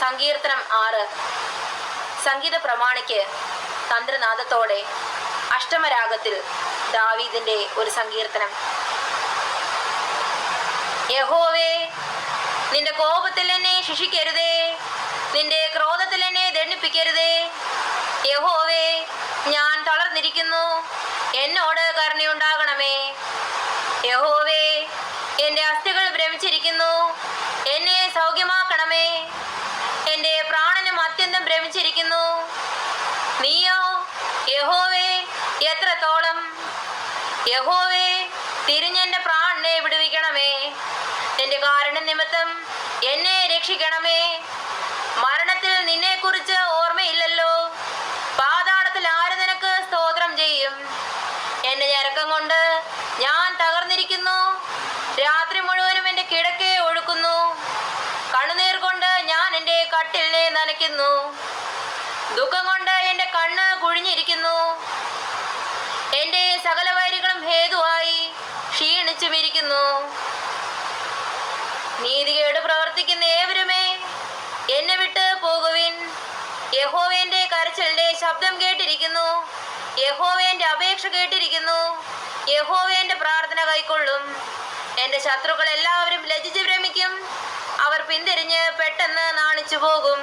സങ്കീർത്തനം ആറ്. സംഗീത പ്രമാണിക്ക് തന്ത്രനാദത്തോടെ അഷ്ടമരാഗത്തിൽ ദാവീദിന്റെ ഒരു സങ്കീർത്തനം. യഹോവേ നിന്റെ കോപത്തിൽ എന്നെ ശിക്ഷിക്കരുതേ നിന്റെ ക്രോധത്തിൽ എന്നെ ദണ്ഡിപ്പിക്കരുതേ. യഹോവേ ഞാൻ തളർന്നിരിക്കുന്നു എന്നോട് കരുണയുണ്ടാകണമേ. യഹോവേ എന്റെ അസ്ഥികൾ ഭ്രമിച്ചിരിക്കുന്നു എന്നെ സൗഖ്യമാക്കണമേ. അത്യന്തം ഭ്രമിച്ചിരിക്കുന്നു. നീയോ യഹോവേ എത്രത്തോളം? യഹോവേ തിരിഞ്ഞെന്റെ പ്രാണനെ വിടുവിക്കണമേ. നിന്റെ കാരണ നിമിത്തം എന്നെ രക്ഷിക്കണമേ. മരണത്തിൽ നിന്നെ കുറിച്ച് ഓർമ്മയില്ലല്ലോ. പാതാളത്തിൽ ആര് നിനക്ക് സ്തോത്രം ചെയ്യും? എന്റെ ഞരക്കം കൊണ്ട് ഞാൻ തകർന്നിരിക്കുന്നു. രാത്രി മുഴുവനും എന്റെ കിടക്കെ ഒഴുക്കുന്നു കണ്ണുനീർ കൊണ്ട് ഞാൻ എന്റെ കട്ടിലിനെ നനയ്ക്കുന്നു. ദുഃഖം കൊണ്ട് എന്റെ കണ്ണ് കുഴിഞ്ഞിരിക്കുന്നു. എന്റെ സകല വൈരികളും ഹേതുവായി ക്ഷീണിച്ചുമിരിക്കുന്നു. നീതികേട് പ്രവർത്തിക്കുന്ന ഏവരുമേ എന്നെ വിട്ട് പോകുവിൻ. യഹോവേന്റെ കരച്ചിലിന്റെ ശബ്ദം കേട്ടിരിക്കുന്നു. യഹോവേന്റെ അപേക്ഷ കേട്ടിരിക്കുന്നു. യഹോവേന്റെ പ്രാർത്ഥന കൈക്കൊള്ളും. എന്റെ ശത്രുക്കൾ എല്ലാവരും ലജിച്ച് ഭ്രമിക്കും പിന്തിരിഞ്ഞ് പെട്ടെന്ന് നാണിച്ചു പോകും.